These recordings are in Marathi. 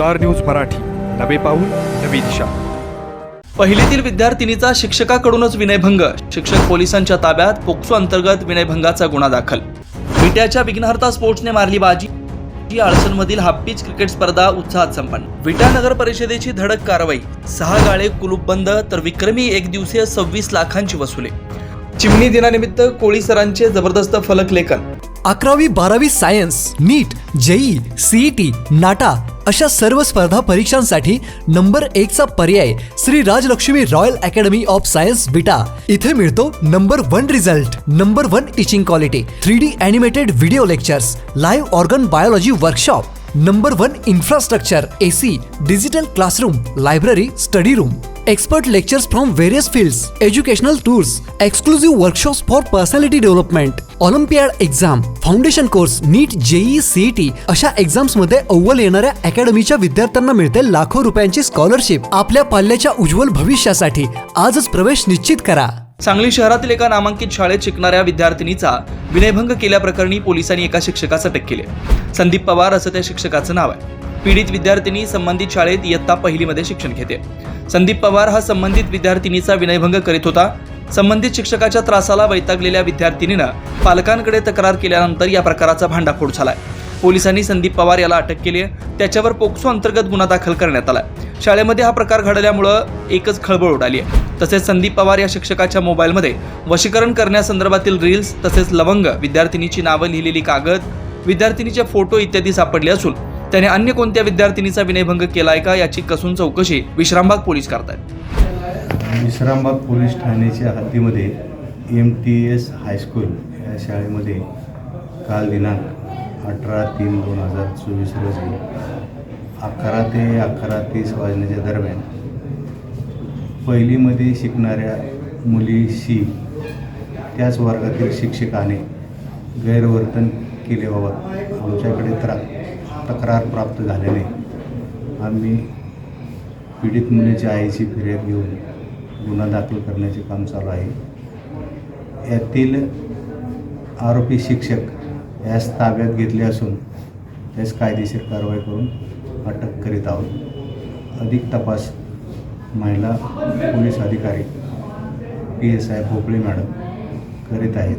Star news Marathi. नवे पाऊल नवी दिशा. पहिलीतील विद्यार्थिनीचा शिक्षकाकडूनच विनयभंग. शिक्षक पोलिसांच्या ताब्यात पोक्सो अंतर्गत विनयभंगाचा गुन्हा दाखल. विट्याच्या विघ्नहर्ता स्पोर्ट्सने मारली बाजी. जी आळसनमधील हापीच क्रिकेट स्पर्धा उत्साहात संपन्न. विटा नगर परिषदेची धडक कारवाई. सहा गाळे कुलूप बंद तर विक्रमी एक दिवसीय सव्वीस लाखांची वसुली. चिमणी दिनानिमित्त कोळी सरांचे जबरदस्त फलक लेखन. अकरावी बारावी science NEET JEE CET NATA अशा सर्व स्पर्धा परीक्षांसाठी नंबर एकचा पर्याय Shri Rajalakshmi royal academy of science Vita. इथे मिळतो number one result number one teaching quality three D animated video lectures live organ biology workshop number one infrastructure AC digital classroom library study room. Expert lectures from various fields educational tours exclusive workshops for personality development olympiad exam foundation course NEET JEE CET अशा एक्झाम्समध्ये अव्वल येणाऱ्या अकॅडमीच्या विद्यार्थ्यांना मिळते लाखो रुपयांची स्कॉलरशिप. आपल्या पाल्याच्या उज्ज्वल भविष्यासाठी आजच प्रवेश निश्चित करा. सांगली शहरातील एका नामांकित शाळेत शिकणाऱ्या विद्यार्थिनीचा विनयभंग केल्याप्रकरणी पोलिसांनी एका शिक्षकास अटक केली. संदीप पवार असं त्या शिक्षकाचं नाव आहे. पीडित विद्यार्थिनी संबंधित शाळेत इयत्ता पहिलीमध्ये शिक्षण घेते. संदीप पवार हा संबंधित विद्यार्थिनीचा विनयभंग करीत होता. संबंधित शिक्षकाच्या त्रासाला वैतागलेल्या विद्यार्थिनीनं पालकांकडे तक्रार केल्यानंतर या प्रकाराचा भांडाफोड झालाय. पोलिसांनी संदीप पवार याला अटक केली आहे त्याच्यावर पोक्सो अंतर्गत गुन्हा दाखल करण्यात आला शाळेमध्ये हा प्रकार घडल्यामुळं एकच खळबळ उडाली आहे तसेच संदीप पवार या शिक्षकाच्या मोबाईलमध्ये वशीकरण करण्यासंदर्भातील रील्स तसेच लवंग विद्यार्थिनीची नावं लिहिलेली कागद विद्यार्थिनीचे फोटो इत्यादी सापडले असून त्याने अन्य कोणत्या विद्यार्थिनीचा विनयभंग केलाय का याची कसून चौकशी विश्रामबाग पोलीस करतायत. विश्रामबाग पोलीस ठाण्याच्या हद्दीमध्ये M T S high school या शाळेमध्ये काल दिनांक अठरा तीन दोन हजार चोवीस रोजी अकरा ते अकरा तीस वाजण्याच्या दरम्यान पहिलीमध्ये शिकणाऱ्या मुलीशी त्याच वर्गातील शिक्षकाने गैरवर्तन केल्याबाबत आमच्याकडे त्रा तक्रार प्राप्त झाल्याने आम्ही पीडित मुलीच्या आईची फिर्याद घेऊन गुन्हा दाखल करण्याचे काम चालू आहे. यातील आरोपी शिक्षक यास ताब्यात घेतले असून त्यास कायदेशीर कारवाई करून अटक करीत आहोत. अधिक तपास महिला पोलीस अधिकारी P S I Bhople madam करीत आहेत.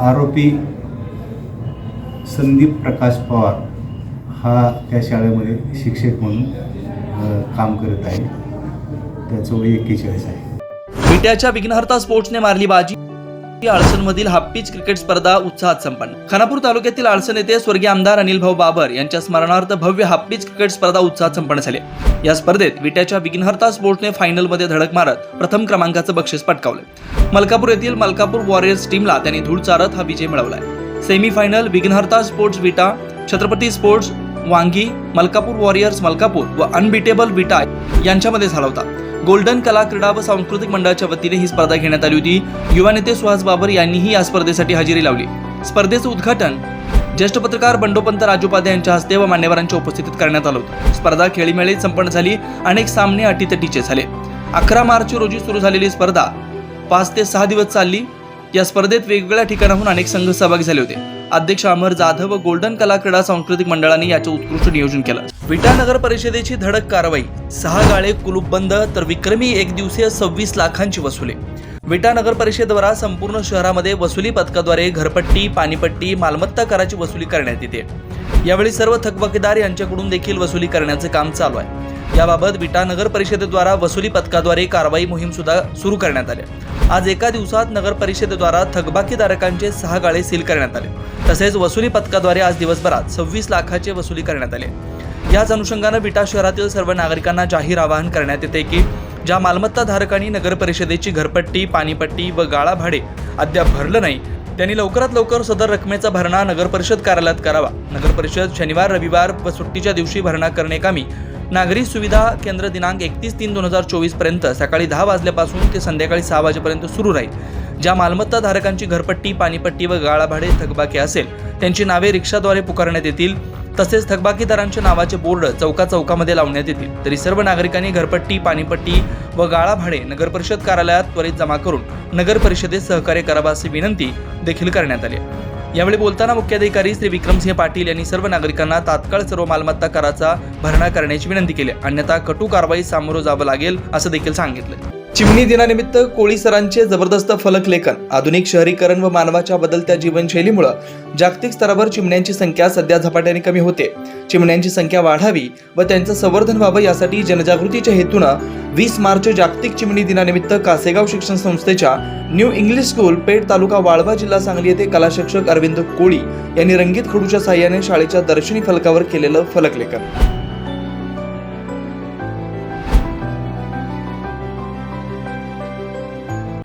आरोपी संदीप प्रकाश पवार हा त्या शाळेमध्ये शिक्षक म्हणून काम करत आहे. त्याचं वय एक्केचाळीस आहे. विट्याच्या विघ्नहर्ता स्पोर्ट्सने मारली बाजी. आळसनमधील हापीच क्रिकेट स्पर्धा उत्साहात संपन्न. खानापूर तालुक्यातील आळसन येथे स्वर्गीय आमदार अनिल भाऊ बाबर यांच्या स्मरणार्थ भव्य हापीच क्रिकेट स्पर्धा उत्साहात संपन्न झाली. या स्पर्धेत विट्याच्या विघ्नहर्ता स्पोर्ट्सने फायनलमध्ये धडक मारत प्रथम क्रमांकाचं बक्षीस पटकावलं. मलकापूर येथील मलकापूर वॉरियर्स टीमला त्यांनी धूळ चारत हा विजय मिळवलाय. Semi final Vighnaharta sports Vita Chhatrapati sports Wangi Malkapur warriors Malkapur व अनबिटेबल विटा यांच्यामध्ये झाला होता. गोल्डन कला क्रीडा व सांस्कृतिक मंडळाच्या वतीने ही स्पर्धा घेण्यात आली होती. युवा नेते सुहास बाबर यांनीही या स्पर्धेसाठी हजेरी लावली. स्पर्धेचं उद्घाटन ज्येष्ठ पत्रकार बंडोपंत राजोपाध्याय यांच्या हस्ते व मान्यवरांच्या उपस्थितीत करण्यात आलं होतं. स्पर्धा खेळीमेळीत संपन्न झाली. अनेक सामने अटीतटीचे झाले. अकरा मार्च रोजी सुरू झालेली स्पर्धा पाच ते सहा दिवस चालली. या स्पर्धेत वेगवेगळ्या ठिकाणाहून अनेक संघ सहभागी झाले होते. अध्यक्ष अमर जाधव व गोल्डन कला क्रीडा सांस्कृतिक मंडळाने याचे उत्कृष्ट नियोजन केलं. विटा नगर परिषदेची धडक कारवाई सहा गाळे कुलूप बंद तर विक्रमी एक दिवसीय सव्वीस लाखांची वसुली. विटा नगर परिषदेद्वारा संपूर्ण शहरामध्ये वसुली पथकाद्वारे घरपट्टी पाणीपट्टी मालमत्ता कराची वसुली करण्यात येते. यावेळी सर्व थकबाकीदार यांच्याकडून देखील वसुली करण्याचे काम चालू आहे. याबाबत विटा नगर परिषदेद्वारा वसुली पथकाद्वारे कारवाई मोहीम सुद्धा सुरू करण्यात आली. आज एका दिवसात नगर परिषदेद्वारा थकबाकीधारकांचे सहा गाळे सील करण्यात आले. तसेच वसुली पथकाद्वारे आज दिवसभरात सव्वीस लाखाचे वसुली करण्यात आले. याच अनुषंगानं विटा शहरातील सर्व नागरिकांना जाहीर आवाहन करण्यात येते की ज्या मालमत्ता धारकांनी घरपट्टी पाणीपट्टी व गाळा भाडे अद्याप भरलं नाही त्यांनी लवकरात लवकर सदर रकमेचा भरणा नगरपरिषद कार्यालयात करावा. नगरपरिषद शनिवार रविवार व सुट्टीच्या दिवशी भरणा करणे कामी नागरी सुविधा केंद्र दिनांक एकतीस तीन दोन हजार चोवीसपर्यंत सकाळी दहा वाजल्यापासून ते संध्याकाळी सहा वाजेपर्यंत सुरू राहील. ज्या मालमत्ता धारकांची घरपट्टी पाणीपट्टी व गाळाभाडे थकबाकी असेल त्यांची नावे रिक्षाद्वारे पुकारण्यात येतील. तसेच थकबाकीदारांच्या नावाचे बोर्ड चौका चौकामध्ये लावण्यात येतील. तरी सर्व नागरिकांनी घरपट्टी पाणीपट्टी व गाळा भाडे नगर परिषद कार्यालयात त्वरित जमा करून नगर परिषदेत सहकार्य करावा अशी विनंती देखील करण्यात आली यावेळी बोलताना मुख्याधिकारी श्री विक्रमसिंह पाटील यांनी सर्व नागरिकांना तात्काळ सर्व मालमत्ता कराचा भरणा करण्याची विनंती केली. अन्यथा कटू कारवाई सामोरं जावं लागेल असं देखील सांगितलं. चिमणी दिनानिमित्त कोळी सरांचे जबरदस्त फलक लेखन आधुनिक शहरीकरण व मानवाच्या बदलत्या जीवनशैलीमुळं जागतिक स्तरावर चिमण्यांची संख्या सध्या झपाट्याने कमी होते. चिमण्यांची संख्या वाढावी व त्यांचं संवर्धन व्हावं यासाठी जनजागृतीच्या हेतूनं वीस मार्च जागतिक चिमणी दिनानिमित्त कासेगाव शिक्षण संस्थेच्या new English school Peth taluka Walwa जिल्हा सांगली येथे कला शिक्षक अरविंद कोळी यांनी रंगीत खडूच्या साह्याने शाळेच्या दर्शनी फलकावर केलेलं फलक लेखन.